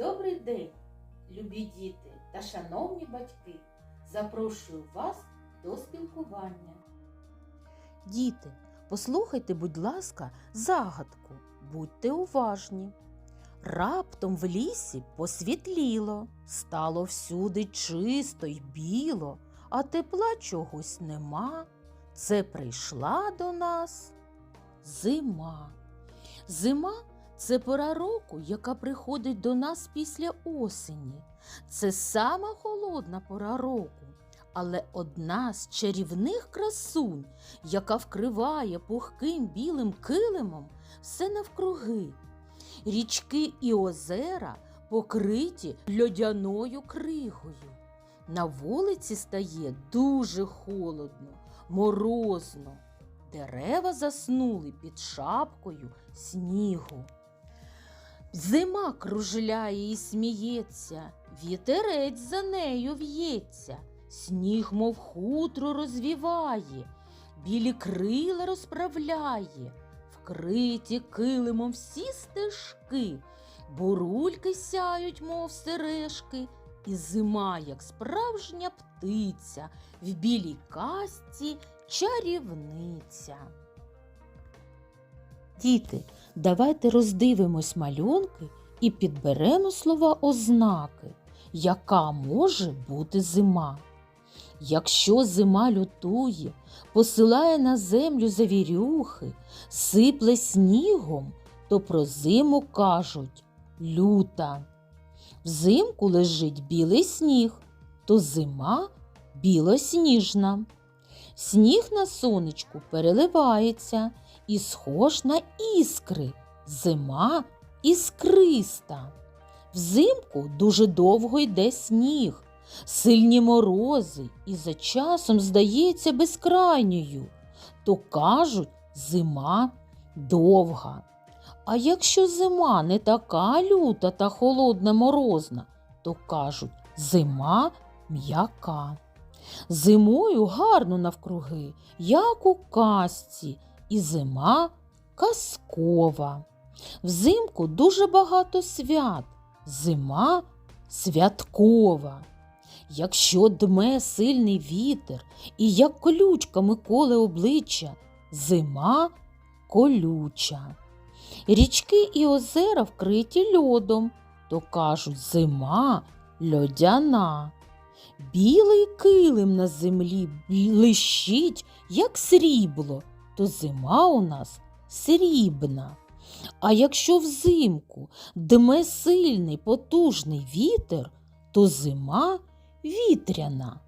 Добрий день, любі діти та шановні батьки. Запрошую вас до спілкування. Діти, послухайте, будь ласка, загадку, будьте уважні. Раптом в лісі посвітліло, стало всюди чисто й біло, а тепла чогось нема. Це прийшла до нас зима. Зима це пора року, яка приходить до нас після осені. Це сама холодна пора року, але одна з чарівних красунь, яка вкриває пухким білим килимом все навкруги. Річки і озера покриті льодяною кригою. На вулиці стає дуже холодно, морозно. Дерева заснули під шапкою снігу. Зима кружляє і сміється, вітерець за нею в'ється, сніг, мов хутро розвіває, білі крила розправляє, вкриті килимом всі стежки, бурульки сяють, мов сережки, і зима, як справжня птиця, в білій касті чарівниця. Діти, давайте роздивимось малюнки і підберемо слова ознаки, яка може бути зима. Якщо зима лютує, посилає на землю завірюхи, сипле снігом, то про зиму кажуть люта. Взимку лежить білий сніг, то зима білосніжна. Сніг на сонечку переливається і схож на іскри. Зима іскриста. Взимку дуже довго йде сніг, сильні морози і за часом здається безкрайньою. То кажуть, зима довга. А якщо зима не така люта та холодна морозна, то кажуть, зима м'яка. Зимою гарно навкруги, як у казці, і зима казкова. Взимку дуже багато свят, зима святкова. Якщо дме сильний вітер і як колючками коле обличчя, зима колюча. Річки і озера вкриті льодом, то кажуть зима льодяна. Білий килим на землі блищить, як срібло, то зима у нас срібна. А якщо взимку дме сильний потужний вітер, то зима вітряна.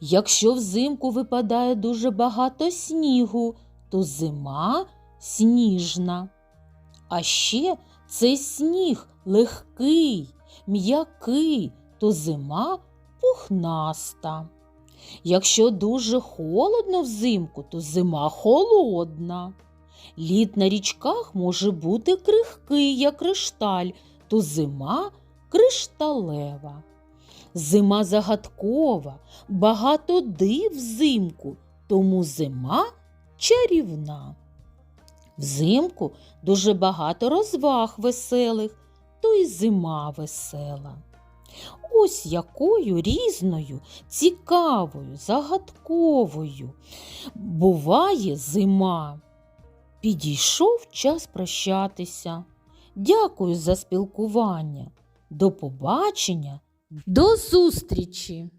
Якщо взимку випадає дуже багато снігу, то зима сніжна. А ще цей сніг легкий, м'який, то зима пухнаста. Якщо дуже холодно взимку, то зима холодна. Лід на річках може бути крихкий, як кришталь, то зима кришталева. Зима загадкова, багато див взимку, тому зима чарівна. Взимку дуже багато розваг веселих, то й зима весела. Ось якою різною, цікавою, загадковою буває зима. Підійшов час прощатися. Дякую за спілкування. До побачення, до зустрічі!